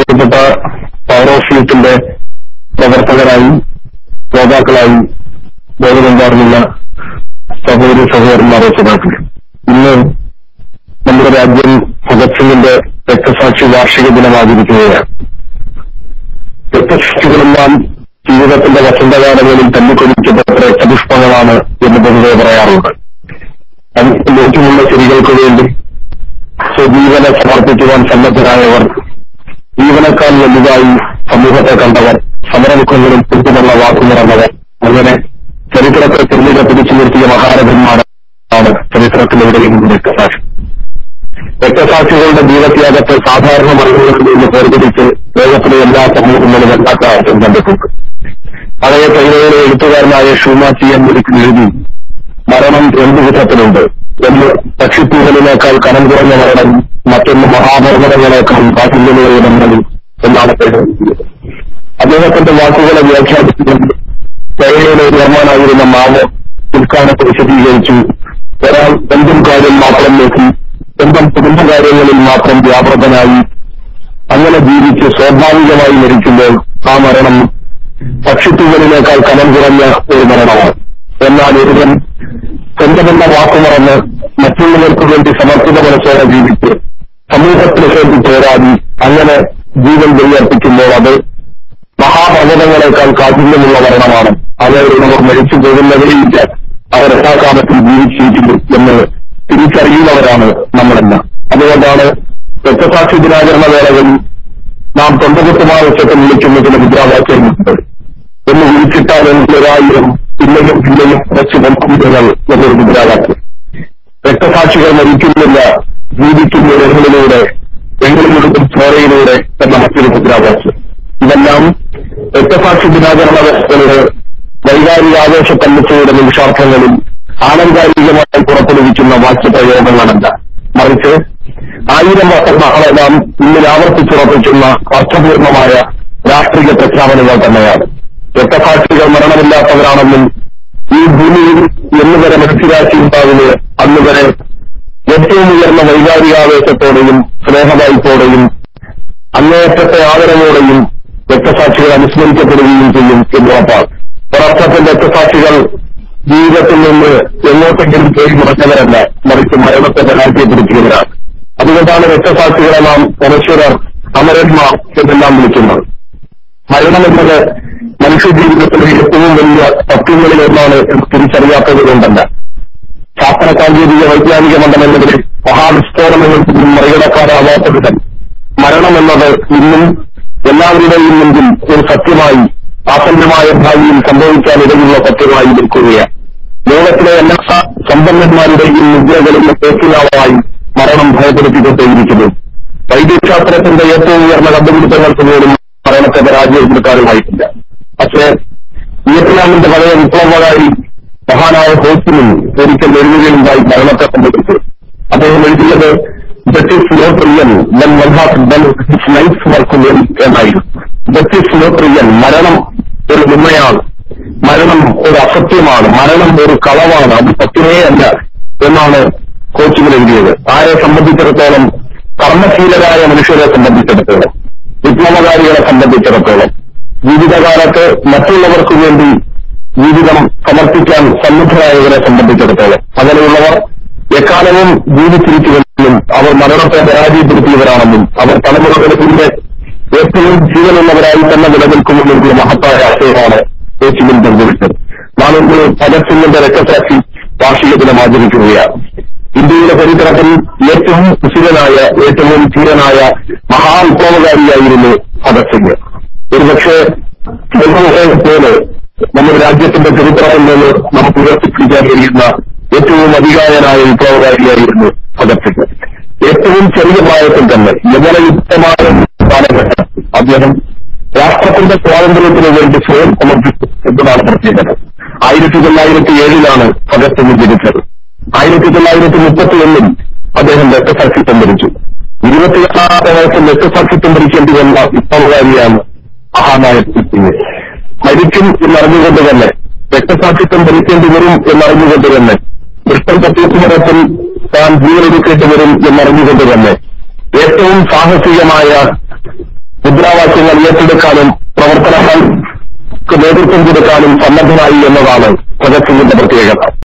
പ്രിയപ്പെട്ട power of യൂത്തിന്റെ പ്രവർത്തകരായി നേതാക്കളായി ബോധമെന്താറുള്ള സഹോദരി സഹോദരന്മാരെ സഖാക്കൾ ഇന്ന് നമ്മുടെ രാജ്യം ഭഗത് സിംഗിന്റെ രക്തസാക്ഷി വാർഷിക ദിനം ആചരിക്കുകയാണ് രക്തസാക്ഷികളെല്ലാം ജീവിതത്തിന്റെ വസന്തകാലങ്ങളിൽ തല്ലിക്കൊലിക്കപ്പെട്ട രക്തപുഷ്പങ്ങളാണ് എന്ന് പൊതുവെ പറയാറുണ്ട്. അതിന് ലോകമുള്ള ശരികൾക്ക് വേണ്ടി സ്വജീവനെ സമർപ്പിക്കുവാൻ സന്നദ്ധരായവർ ജീവനക്കാൽ വലുതായി സമൂഹത്തെ കണ്ടവർ സമരമുഖങ്ങളിൽ വാക്കു വാക്കുനിറന്നവർ അങ്ങനെ ചരിത്രത്തെ പിന്നീട് പിടിച്ചു നിർത്തിയ മഹാരഥന്മാരാണ് ചരിത്രത്തിലെവിടെയും രക്തസാക്ഷി രക്തസാക്ഷികളുടെ ജീവത്യാഗത്തെ സാധാരണ മനുഷ്യരിൽ നിന്ന് വേർതിരിച്ച് ലോകത്തിലെ എല്ലാ സമൂഹങ്ങളും എല്ലാ കാലത്തും കണ്ടിട്ടുണ്ട്. പഴയ കൈതയിലെ എഴുത്തുകാരനായ ഷൂമാച്ചി എന്നൊരിക്കൽ എഴുതി മരണം എന്ത് വിധത്തിലുണ്ട്? എന്ന് പക്ഷിത്തൂവലിനേക്കാൾ കനം കുറഞ്ഞ മരണം മറ്റൊന്ന് കാഠിന്യമേറിയ മരണം എന്നാണ് എഴുതിയത് അദ്ദേഹത്തിന്റെ വാക്കുകളെ വ്യാഖ്യാനിച്ചുകൊണ്ട് ചൈനയുടെ ചെയർമാനായിരുന്ന മാവോ ഉദ്ഘാടനത്തെ വിശദീകരിച്ചു ഒരാൾ എന്തും കാര്യം മാത്രം നോക്കി സ്വന്തം കുടുംബകാര്യങ്ങളിൽ മാത്രം വ്യാപൃതനായി അങ്ങനെ ജീവിച്ച് സ്വാഭാവികമായി മരിക്കുമ്പോൾ ആ മരണം പക്ഷിത്തുകളിലേക്കാൾ കനം കുറഞ്ഞ ഒരു മരണമാണ്. എന്നാൽ ഒരുവൻ സ്വന്തമെന്ന വാക്കുമറന്ന് മറ്റുള്ളവർക്ക് വേണ്ടി സമർപ്പിത മനസ്സോടെ ജീവിച്ച് സമൂഹത്തിന് വേണ്ടി പോരാടി അങ്ങനെ ജീവൻ ബലിയർപ്പിക്കുമ്പോൾ അത് മഹാഭഗതങ്ങളെക്കാൾ കാഠിന്യമുള്ള മരണമാണ്. അവരുള്ളവർ മരിച്ചു പോകുന്നവരെയില്ല അവർ യഥാകാലത്തിൽ ജീവിച്ചിരിക്കുന്നു എന്ന് തിരിച്ചറിയുന്നവരാണ് നമ്മളെല്ലാം അതുകൊണ്ടാണ് രക്തസാക്ഷി ദിനാചരണ വേളകളിൽ നാം തൊണ്ടകുത്തുമാവശത്തിൽ വിളിക്കുന്ന ചില മുദ്രാവാക്യങ്ങളുണ്ട് എന്ന് വിളിച്ചിട്ടാൽ ഒരായിരം പിന്നെയും പിന്നെയും കുറച്ച് ബന്ധുക്കൾ എന്നൊരു മുദ്രാവാക്യം. രക്തസാക്ഷികൾ മരിക്കുന്നില്ല. ജീവിക്കുന്ന രംഗങ്ങളിലൂടെ രംഗങ്ങളിലൂടെ ചോരയിലൂടെ എന്ന മറ്റൊരു മുദ്രാവാക്യം ഇതെല്ലാം രക്തസാക്ഷി ദിനാചരണ വ്യവസ്ഥകളുടെ വൈകാരിക ആവേശ തന്നിച്ചയുടെ നിമിഷാർത്ഥങ്ങളിൽ ആലങ്കാരികമായി പുറപ്പെടുവിക്കുന്ന വാക്യപ്രയോഗങ്ങളല്ല. മറിച്ച് ആയിരം വർഷം നാളെ നാം ഇന്നിൽ ആവർത്തിച്ചുറപ്പിക്കുന്ന അർത്ഥപൂർണമായ രാഷ്ട്രീയ പ്രഖ്യാപനങ്ങൾ തന്നെയാണ്. രക്തസാക്ഷികൾ മരണമില്ലാത്തവരാണെന്നും ഈ ഭൂമിയിൽ എന്നുവരെ മനസ്സിലാക്കിയുണ്ടാകുന്നത് അന്നുവരെ വൈകാരികാവേശത്തോടെയും സ്നേഹവായ്പോടെയും അങ്ങേയറ്റത്തെ ആദരവോടെയും രക്തസാക്ഷികൾ അനുസ്മരിക്കപ്പെടുകയും ചെയ്യും എന്നുറപ്പാണ് ഒരർത്ഥത്തിൽ രക്തസാക്ഷികൾ ജീവിതത്തിൽ നിന്ന് എങ്ങോട്ടെങ്കിലും പോയി മുറച്ചവരല്ല മറിച്ച് മരണത്തെ പരാജയപ്പെടുത്തിയവരാണ്. അതുകൊണ്ടാണ് രക്തസാക്ഷികളെ നാം പരശ്വരർ അമരന്മാർ എന്നെല്ലാം വിളിക്കുന്നത്. മരണമെന്നത് മനുഷ്യജീവിതത്തിലെ ഏറ്റവും വലിയ തത്വങ്ങളിൽ ഒന്നാണ് എന്ന് തിരിച്ചറിയാത്തത് കൊണ്ടല്ല. ശാസ്ത്ര സാങ്കേതിക വൈജ്ഞാനിക മണ്ഡലങ്ങളിൽ മഹാവിസ്ഫോടനങ്ങൾക്ക് മുൻ മറികടക്കാനാവാത്ത വിധം മരണമെന്നത് ഇന്നും എല്ലാവരുടെയും മുൻപിൽ ഒരു സത്യമായി ആസന്നമായ ഭാവിയിൽ സംഭവിക്കാനിടയുള്ള സത്യമായി നിൽക്കുകയാണ്. ലോകത്തിലെ എല്ലാ സമ്പന്നന്മാരുടെയും മുദ്രകളും ഏറ്റുനാളായി മരണം ഭയപ്പെടുത്തിക്കൊണ്ടേയിരിക്കുന്നു. വൈദ്യശാസ്ത്രത്തിന്റെ ഏറ്റവും ഉയർന്ന കണ്ടുപിടുത്തങ്ങൾക്ക് പോലും മരണത്തെ പരാജയപ്പെടുത്താനുമായിട്ടില്ല പക്ഷേ വിയറ്റ്നാമിന്റെ പഴയ വിപ്ലവകാരി മഹാനായ ഹോസ്റ്റിനും ഒരിക്കൽ എഴുതുകയുണ്ടായി മരണത്തെ സംബന്ധിച്ച്. That is not real when one has done his life work well എന്നായിരുന്നു മരണം ഒരു ഉണ്മയാണ് മരണം ഒരു അസത്യമാണ്. മരണം ഒരു കളവാണ്. അത് സത്യമേ അല്ല എന്നാണ് കോച്ചുകൾ എഴുതിയത്. ആരെ സംബന്ധിച്ചിടത്തോളം കർമ്മശീലരായ മനുഷ്യരെ സംബന്ധിച്ചിടത്തോളം വിപ്ലവകാരികളെ സംബന്ധിച്ചിടത്തോളം ജീവിതകാലത്ത് മറ്റുള്ളവർക്ക് വേണ്ടി ജീവിതം സമർപ്പിക്കാൻ സന്നദ്ധരായവരെ സംബന്ധിച്ചിടത്തോളം അങ്ങനെയുള്ളവർ എക്കാലവും ജീവിച്ചിരിക്കുമെന്നും അവർ മരണത്തെ പരാജയപ്പെടുത്തിയവരാണെന്നും അവർ തലമുറകൾക്ക് ഏറ്റവും ജീവനുള്ളവരായി തന്നെ നിലനിൽക്കുമെന്നുള്ള മഹത്തായ ആശയമാണ് ഏറ്റവും പങ്കുവിട്ടത് നാം ഇന്ന് സിംഗിന്റെ രക്തസാക്ഷി വാർഷിക ദിനം ആചരിക്കുകയാണ്. ഇന്ത്യയുടെ ചരിത്രത്തിൽ ഏറ്റവും കുശിലനായ ഏറ്റവും ധീരനായ മഹാവിപ്ലവകാരിയായിരുന്നു ഭഗത് സിംഗ് ഒരുപക്ഷേ പോലെ നമ്മുടെ രാജ്യത്തിന്റെ ചരിത്രത്തിൽ നിന്ന് നമുക്ക് ഉയർത്തിപ്പിടിക്കാൻ കഴിയുന്ന ഏറ്റവും അധികാരനായ വിപ്ലവകാരിയായിരുന്നു ഭഗത് സിംഗ് ഏറ്റവും ചെറിയ പ്രായത്തിൽ തന്നെ യമനയുക്തമായ കാലഘട്ടം അദ്ദേഹം രാഷ്ട്രത്തിന്റെ സ്വാതന്ത്ര്യത്തിന് വേണ്ടി സ്വയം സമർപ്പിച്ചു എന്നതാണ് പ്രത്യേകത. ആയിരത്തി തൊള്ളായിരത്തി ഏഴിലാണ് ഭഗത് സിംഗ് ജനിച്ചത്. ആയിരത്തി തൊള്ളായിരത്തി മുപ്പത്തി ഒന്നിൽ അദ്ദേഹം രക്തസാക്ഷിത്വം ഭരിച്ചു ഇരുപത്തിയാറാമത്തെ വയസ്സിൽ രക്തസാക്ഷിത്വം ഭരിക്കേണ്ടി വന്ന വിപ്ലവകാരിയാണ് മഹാനായ സിംഗ് മരിക്കും എന്നറിഞ്ഞുകൊണ്ട് തന്നെ രക്തസാക്ഷിത്വം ഭരിക്കേണ്ടി വരും എന്നറിഞ്ഞുകൊണ്ട് തന്നെ തത്വമരത്തിൽ താൻ ജീവനെടുക്കേണ്ടി വരും എന്നറിഞ്ഞുകൊണ്ട് തന്നെ ഏറ്റവും സാഹസികമായ മുദ്രാവാക്യങ്ങൾ ഏറ്റെടുക്കാനും പ്രവർത്തനങ്ങൾക്ക് നേതൃത്വം കൊടുക്കാനും സന്നദ്ധനായി എന്നതാണ് ഭഗത് സിംഗിന്റെ പ്രത്യേകത.